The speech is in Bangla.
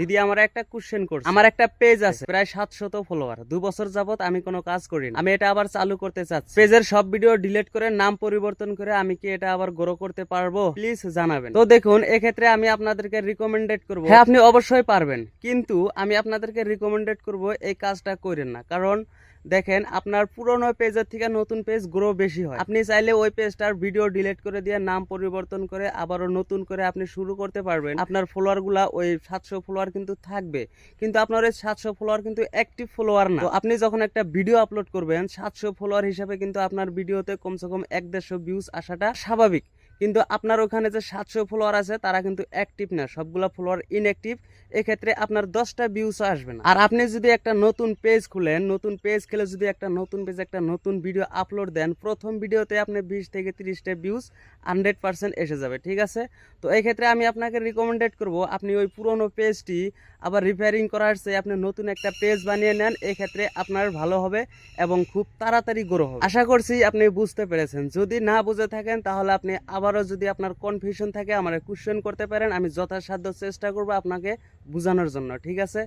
দিদি আমার একটা কোশ্চেন করছে। আমার একটা পেজ আছে, প্রায় সাতশত ফলোয়ার দু বছর যাবত আমি কোনো কাজ আমি এটা আবার চালু করতে চাচ্ছি। পেজের সব ভিডিও ডিলিট করে, নাম পরিবর্তন করে আমি কি এটা আবার গ্রো করতে পারব? প্লিজ জানাবেন। তো দেখুন, এক্ষেত্রে আমি আপনাদেরকে রিকমেন্ডেড করব। হ্যাঁ আপনি অবশ্যই পারবেন। কিন্তু আমি আপনাদেরকে রিকমেন্ডেড করব এই কাজটা করেন না। কারণ দেখেন, আপনার পুরনো পেজের থেকে নতুন পেজ গ্রো বেশি হয়। আপনি চাইলে ওই পেজটার ভিডিও ডিলিট করে দিয়ে নাম পরিবর্তন করে আবারও নতুন করে আপনি শুরু করতে পারবেন। আপনার ফলোয়ারগুলা ওই সাতশো ফলোয়ার কিন্তু থাকবে। কিন্তু আপনার ওই সাতশো ফলোয়ার কিন্তু অ্যাক্টিভ ফলোয়ার না। আপনি যখন একটা ভিডিও আপলোড করবেন, সাতশো ফলোয়ার হিসাবে কিন্তু আপনার ভিডিওতে কমসে কম এক দেড়শো ভিউজ আসাটা স্বাভাবিক। কিন্তু আপনার ওখানে যে সাতশো ফলোয়ার আছে, তারা কিন্তু অ্যাক্টিভ না, সবগুলা ফলোয়ার ইনঅ্যাক্টিভ এক্ষেত্রে আপনার দশটা ভিউস আসবে না। আর আপনি যদি একটা নতুন পেজ খুলেন, নতুন পেজ খেলে যদি একটা নতুন পেজ একটা নতুন ভিডিও আপলোড দেন, প্রথম ভিডিওতে আপনি বিশ থেকে তিরিশটা ভিউজ হান্ড্রেড পার্সেন্ট এসে যাবে, ঠিক আছে? তো এই ক্ষেত্রে আমি আপনাকে রিকমেন্ডেড করব, আপনি ওই পুরনো পেজটি আবার রিপেয়ারিং করার চেয়ে আপনি নতুন একটা পেজ বানিয়ে নেন, এক্ষেত্রে আপনার ভালো হবে এবং খুব তাড়াতাড়ি গ্রো হবে। আশা করছি আপনি বুঝতে পেরেছেন। যদি না বুঝে থাকেন, তাহলে আপনি আবারও যদি আপনার কনফিউশন থাকে, আমার কোশ্চেন করতে পারেন, আমি যথাসাধ্য চেষ্টা করব আপনাকে বোঝানোর জন্য, ঠিক আছে?